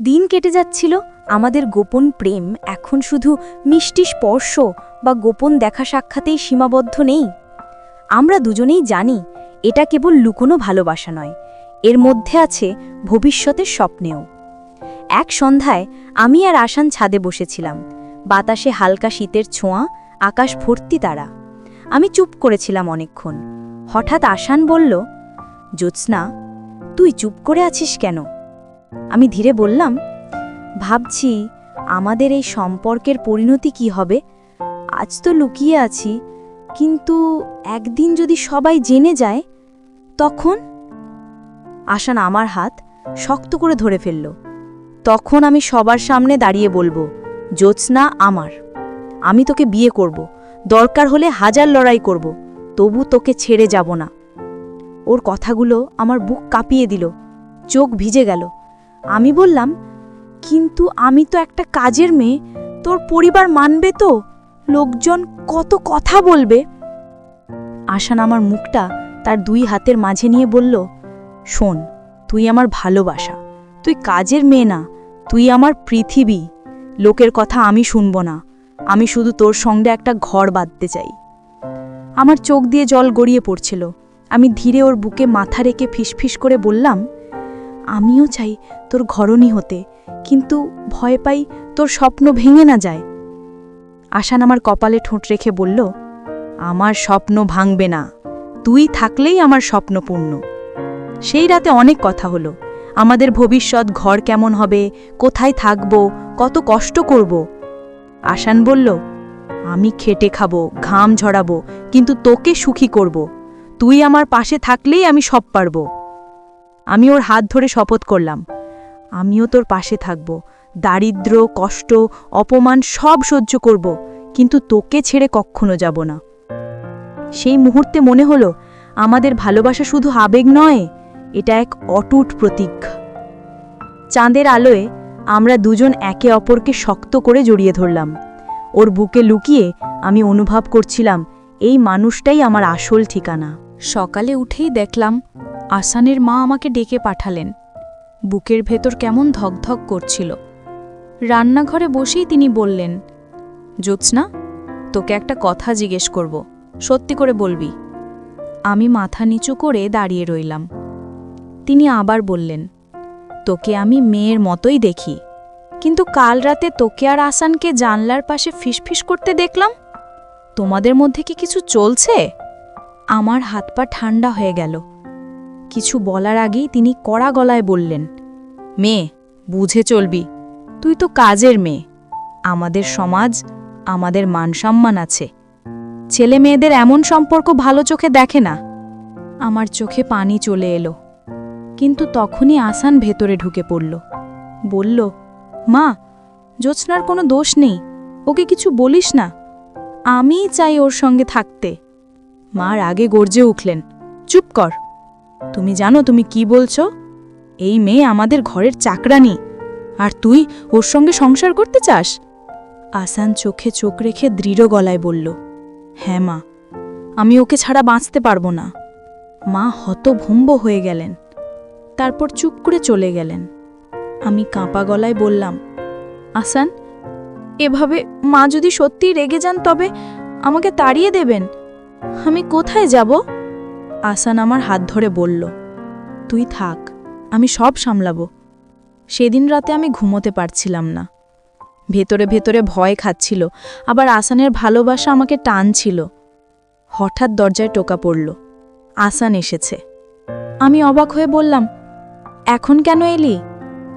দিন কেটে যাচ্ছিল, আমাদের গোপন প্রেম এখন শুধু মিষ্টি স্পর্শ বা গোপন দেখা সাক্ষাতেই সীমাবদ্ধ নেই। আমরা দুজনেই জানি, এটা কেবল লুকোনো ভালোবাসা নয়, এর মধ্যে আছে ভবিষ্যতের স্বপ্নেও। এক সন্ধ্যায় আমি আর আসান ছাদে বসেছিলাম, বাতাসে হালকা শীতের ছোঁয়া, আকাশ ভর্তি তারা। আমি চুপ করেছিলাম অনেকক্ষণ, হঠাৎ আসান বলল, জ্যোৎস্না, তুই চুপ করে আছিস কেন? আমি ধীরে বললাম, ভাবছি আমাদের এই সম্পর্কের পরিণতি কি হবে? আজ তো লুকিয়ে আছি, কিন্তু একদিন যদি সবাই জেনে যায়, তখন? আসান আমার হাত শক্ত করে ধরে ফেলল। তখন আমি সবার সামনে দাঁড়িয়ে বলব, জ্যোৎস্না আমার। আমি তোকে বিয়ে করব। দরকার হলে হাজার লড়াই করব। তবু তোকে ছেড়ে যাব না। ওর কথাগুলো আমার বুক কাঁপিয়ে দিল। চোখ ভিজে গেল। আমি বললাম, কিন্তু আমি তো একটা কাজের মেয়ে, তোর পরিবার মানবে তো? লোকজন কত কথা বলবে? আশান আমার মুখটা তার দুই হাতের মাঝে নিয়ে বলল, শোন, তুই আমার ভালোবাসা, তুই কাজের মেয়ে না, তুই আমার পৃথিবী। লোকের কথা আমি শুনব না, আমি শুধু তোর সঙ্গে একটা ঘর বাঁধতে চাই। আমার চোখ দিয়ে জল গড়িয়ে পড়ছিল। আমি ধীরে ওর বুকে মাথা রেখে ফিসফিস করে বললাম, আমিও চাই তোর ঘরণী হতে, কিন্তু ভয় পাই তোর স্বপ্ন ভেঙে না যায়। আশান আমার কপালে ঠোঁট রেখে বলল, আমার স্বপ্ন ভাঙবে না, তুই থাকলেই আমার স্বপ্ন পূর্ণ। সেই রাতে অনেক কথা হলো। আমাদের ভবিষ্যৎ ঘর কেমন হবে, কোথায় থাকব, কত কষ্ট করব। আশান বলল, আমি খেটে খাব, ঘাম ঝরাবো, কিন্তু তোকে সুখী করব। তুই আমার পাশে থাকলেই আমি সব পারব। আমি ওর হাত ধরে শপথ করলাম। আমিও তোর পাশে থাকব। দারিদ্র, কষ্ট, অপমান সব সহ্য করব। কিন্তু তোকে ছেড়ে কখনো যাব না। সেই মুহূর্তে মনে হলো, আমাদের ভালোবাসা শুধু আবেগ নয়, এটা এক অটুট প্রতীক্ষা চাঁদের আলোয় আমরা দুজন একে অপরকে শক্ত করে জড়িয়ে ধরলাম। ওর বুকে লুকিয়ে আমি অনুভব করছিলাম, এই মানুষটাই আমার আসল ঠিকানা। সকালে উঠেই দেখলাম, আসানের মা আমাকে ডেকে পাঠালেন। বুকের ভেতর কেমন ধকধক করছিল। রান্নাঘরে বসেই তিনি বললেন, জ্যোৎস্না, তোকে একটা কথা জিজ্ঞেস করব। সত্যি করে বলবি, আমি মাথা নিচু করে দাঁড়িয়ে রইলাম। তিনি আবার বললেন, তোকে আমি মেয়ের মতোই দেখি, কিন্তু কাল রাতে তোকে আর আসানকে জানলার পাশে ফিসফিস করতে দেখলাম। তোমাদের মধ্যে কি কিছু চলছে? আমার হাত পা ঠান্ডা হয়ে গেল। কিছু বলার আগেই তিনি কড়া গলায় বললেন, মেয়ে, বুঝে চলবি। তুই তো কাজের মেয়ে। আমাদের সমাজ, আমাদের মান সম্মান আছে। ছেলে মেয়েদের এমন সম্পর্ক ভালো চোখে দেখে না। আমার চোখে পানি চলে এলো। কিন্তু তখনই আসান ভেতরে ঢুকে পড়ল। বলল, মা, জ্যোৎস্নার কোনো দোষ নেই। ওকে কিছু বলিস না। আমিই চাই ওর সঙ্গে থাকতে। মার আগে গর্জে উঠলেন, চুপ কর। তুমি জানো তুমি কি বলছো? এই মেয়ে আমাদের ঘরের চাকরানি। আর তুই ওর সঙ্গে সংসার করতে চাস? আসান চোখে চোখ রেখে দৃঢ় গলায় বলল হ্যাঁ মা, আমি ওকে ছাড়া বাঁচতে পারব না। মা হতভম্ব হয়ে গেলেন। তারপর চুপ করে চলে গেলেন। আমি কাঁপা গলায় বললাম, আসান, এভাবে মা যদি সত্যিই রেগে যান তবে আমাকে তাড়িয়ে দেবেন। আমি কোথায় যাব? আসান আমার হাত ধরে বলল, তুই থাক, আমি সব সামলাবো। সেদিন রাতে আমি ঘুমোতে পারছিলাম না। ভেতরে ভেতরে ভয় খাচ্ছিল, আবার আসানের ভালোবাসা আমাকে টানছিল। হঠাৎ দরজায় টোকা পড়ল আসান এসেছে। আমি অবাক হয়ে বললাম, এখন কেন এলি?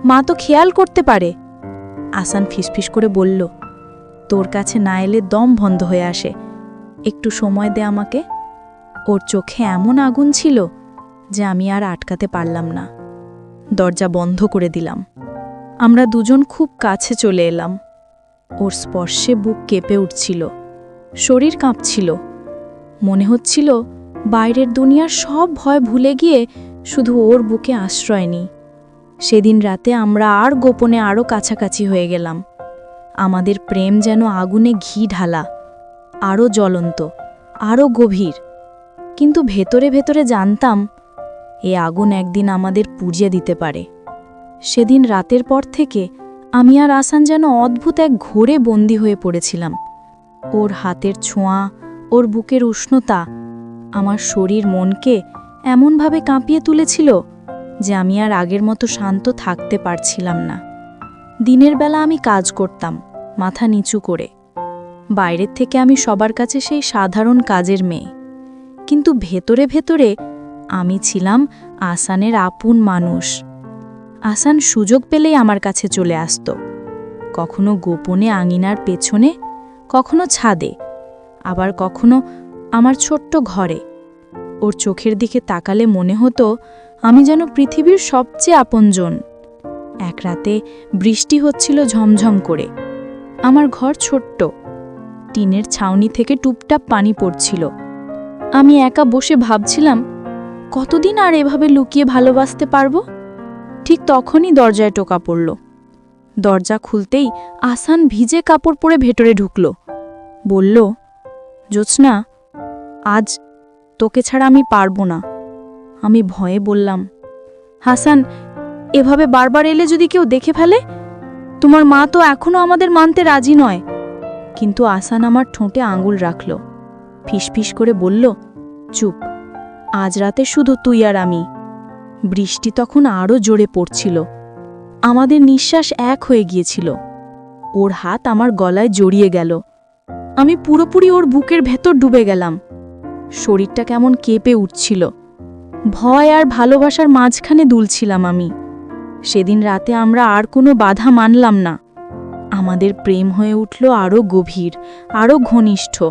মা তো খেয়াল করতে পারে। আসান ফিসফিস করে বলল, তোর কাছে না এলে দম বন্ধ হয়ে আসে। একটু সময় দে আমাকে। ওর চোখে এমন আগুন ছিল যে আমি আর আটকাতে পারলাম না। দরজা বন্ধ করে দিলাম। আমরা দুজন খুব কাছে চলে এলাম। ওর স্পর্শে বুক কেঁপে উঠছিল। শরীর কাঁপছিল। মনে হচ্ছিল বাইরের দুনিয়ার সব ভয় ভুলে গিয়ে শুধু ওর বুকে আশ্রয় নিই। সেদিন রাতে আমরা আর গোপনে আরও কাছাকাছি হয়ে গেলাম। আমাদের প্রেম যেন আগুনে ঘি ঢালা আরও জ্বলন্ত আরও গভীর। কিন্তু ভেতরে ভেতরে জানতাম, এ আগুন একদিন আমাদের পুড়িয়ে দিতে পারে। সেদিন রাতের পর থেকে আমি আর আসান যেন অদ্ভুত এক ঘোরে বন্দি হয়ে পড়েছিলাম। ওর হাতের ছোঁয়া, ওর বুকের উষ্ণতা আমার শরীর মনকে এমনভাবে কাঁপিয়ে তুলেছিল যে আমি আর আগের মতো শান্ত থাকতে পারছিলাম না। দিনের বেলা আমি কাজ করতাম, মাথা নিচু করে। বাইরের থেকে আমি সবার কাছে সেই সাধারণ কাজের মেয়ে। কিন্তু ভেতরে ভেতরে আমি ছিলাম আসানের আপন মানুষ। আসান সুযোগ পেলেই আমার কাছে চলে আসত। কখনো গোপনে আঙিনার পেছনে, কখনো ছাদে, আবার কখনো আমার ছোট্ট ঘরে। ওর চোখের দিকে তাকালে মনে হতো আমি যেন পৃথিবীর সবচেয়ে আপনজন। এক রাতে বৃষ্টি হচ্ছিল ঝমঝম করে। আমার ঘর ছোট্ট। টিনের ছাউনি থেকে টুপটাপ পানি পড়ছিল। আমি একা বসে ভাবছিলাম, কতদিন আর এভাবে লুকিয়ে ভালোবাসতে পারব? ঠিক তখনই দরজায় টোকা পড়ল। দরজা খুলতেই আসান ভিজে কাপড় পরে ভেতরে ঢুকল। বলল, জ্যোৎস্না, আজ তোকে ছাড়া আমি পারব না। আমি ভয়ে বললাম, হাসান, এভাবে বারবার এলে যদি কেউ দেখে ফেলে, তোমার মা তো এখনও আমাদের মানতে রাজি নয়। কিন্তু আসান আমার ঠোঁটে আঙুল রাখল। ফিসফিস করে বলল, চুপ, আজ রাতে শুধু তুই আর আমি। বৃষ্টি তখন আরও জোরে পড়ছিল। আমাদের নিঃশ্বাস এক হয়ে গিয়েছিল। ওর হাত আমার গলায় জড়িয়ে গেল। আমি পুরোপুরি ওর বুকের ভেতর ডুবে গেলাম। শরীরটা কেমন কেঁপে উঠছিল। ভয় আর ভালোবাসার মাঝখানে দুলছিলাম আমি। সেদিন রাতে আমরা আর কোনো বাধা মানলাম না। আমাদের প্রেম হয়ে উঠল আরও গভীর আরও ঘনিষ্ঠ।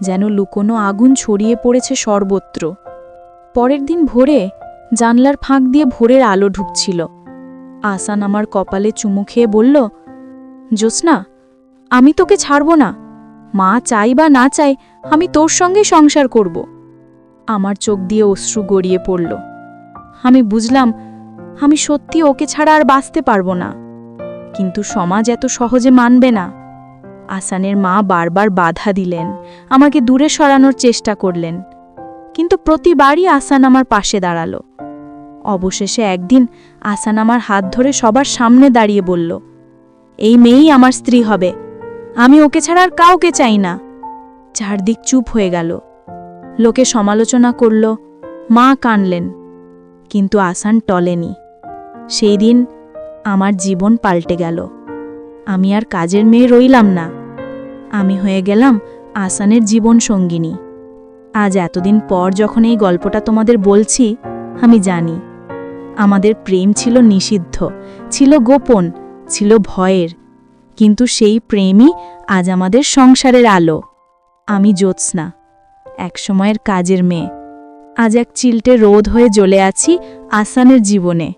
যেন লুকোনো আগুন ছড়িয়ে পড়েছে সর্বত্র। পরের দিন ভোরে জানলার ফাঁক দিয়ে ভোরের আলো ঢুকছিল। আসান আমার কপালে চুমু খেয়ে বলল, জ্যোৎস্না, আমি তোকে ছাড়ব না। মা চাই বা না চাই, আমি তোর সঙ্গে সংসার করব। আমার চোখ দিয়ে অশ্রু গড়িয়ে পড়ল। আমি বুঝলাম, আমি সত্যি ওকে ছাড়া আর বাঁচতে পারব না। কিন্তু সমাজ এত সহজে মানবে না। আসানের মা বারবার বাধা দিলেন, আমাকে দূরে সরানোর চেষ্টা করলেন। কিন্তু প্রতিবারই আসান আমার পাশে দাঁড়াল। অবশেষে একদিন আসান আমার হাত ধরে সবার সামনে দাঁড়িয়ে বলল, এই মেয়েই আমার স্ত্রী হবে, আমি ওকে ছাড়া আর কাউকে চাই না। চারদিক চুপ হয়ে গেল। লোকে সমালোচনা করল, মা কানলেন কিন্তু আসান টলেনি। সেই দিন আমার জীবন পাল্টে গেল। আমি আর কাজের মেয়ে রইলাম না। আমি হয়ে গেলাম আসানের জীবন সঙ্গিনী। আজ এতদিন পর যখন এই গল্পটা তোমাদের বলছি, আমি জানি। আমাদের প্রেম ছিল নিষিদ্ধ, ছিল গোপন, ছিল ভয়ের। কিন্তু সেই প্রেমই আজ আমাদের সংসারের আলো। আমি জ্যোৎস্না, এক সময়ের কাজের মেয়ে। আজ এক চিলটে রোদ হয়ে জ্বলে আছি আসানের জীবনে।